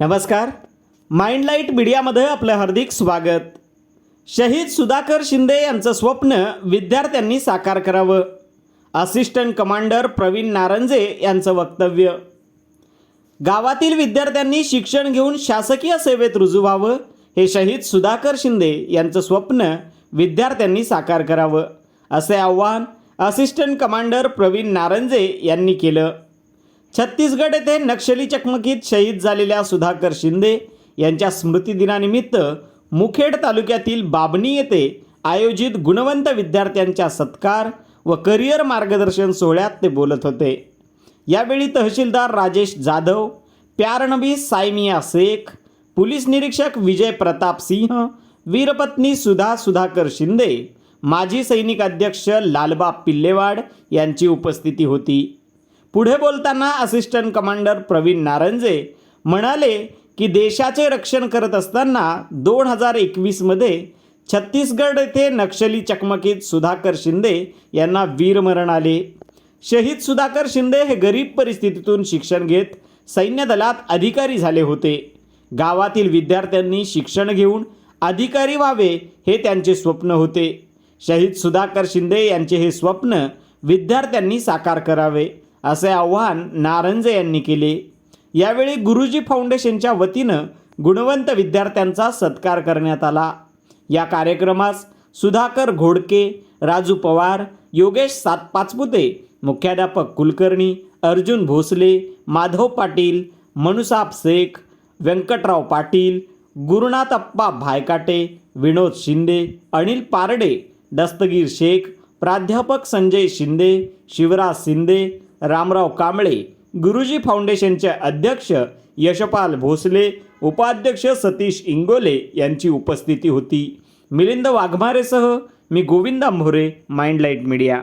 नमस्कार. माइंडलाईट मीडियामध्ये आपलं हार्दिक स्वागत. शहीद सुधाकर शिंदे यांचं स्वप्न विद्यार्थ्यांनी साकार करावं. असिस्टंट कमांडर प्रवीण नारंजे यांचं वक्तव्य. गावातील विद्यार्थ्यांनी शिक्षण घेऊन शासकीय सेवेत रुजू व्हावं हे शहीद सुधाकर शिंदे यांचं स्वप्न विद्यार्थ्यांनी साकार करावं असे आव्हान असिस्टंट कमांडर प्रवीण नारंजे यांनी केलं. छत्तीसगड येथे नक्षली चकमकीत शहीद झालेल्या सुधाकर शिंदे यांच्या स्मृतिदिनानिमित्त मुखेड तालुक्यातील बाबणी येथे आयोजित गुणवंत विद्यार्थ्यांच्या सत्कार व करिअर मार्गदर्शन सोहळ्यात ते बोलत होते. यावेळी तहसीलदार राजेश जाधव प्यारणबी सायमिया शेख पोलीस निरीक्षक विजय प्रताप सिंह वीरपत्नी सुधा सुधाकर शिंदे माजी सैनिक अध्यक्ष लालबाब पिल्लेवाड यांची उपस्थिती होती. पुढे बोलताना असिस्टंट कमांडर प्रवीण नारंजे म्हणाले की देशाचे रक्षण करत असताना दोन हजार एकवीसमध्ये छत्तीसगड येथे नक्षली चकमकीत सुधाकर शिंदे यांना वीरमरण आले. शहीद सुधाकर शिंदे हे गरीब परिस्थितीतून शिक्षण घेत सैन्य दलात अधिकारी झाले होते. गावातील विद्यार्थ्यांनी शिक्षण घेऊन अधिकारी व्हावे हे त्यांचे स्वप्न होते. शहीद सुधाकर शिंदे यांचे हे स्वप्न विद्यार्थ्यांनी साकार करावे. असे आव्हान नारंजे यांनी केले. यावेळी गुरुजी फाउंडेशनच्या वतीनं गुणवंत विद्यार्थ्यांचा सत्कार करण्यात आला. या कार्यक्रमास सुधाकर घोडके राजू पवार योगेश सात पाचपुते मुख्याध्यापक कुलकर्णी अर्जुन भोसले माधव पाटील मनुसाब शेख व्यंकटराव पाटील गुरुनाथ अप्पा भायकाटे विनोद शिंदे अनिल पारडे दस्तगीर शेख प्राध्यापक संजय शिंदे शिवराज शिंदे रामराव कांबळे गुरुजी फाउंडेशनचे अध्यक्ष यशपाल भोसले उपाध्यक्ष सतीश इंगोले यांची उपस्थिती होती. मिलिंद वाघमारेसह मी गोविंद आंभोरे माइंडलाईट मीडिया.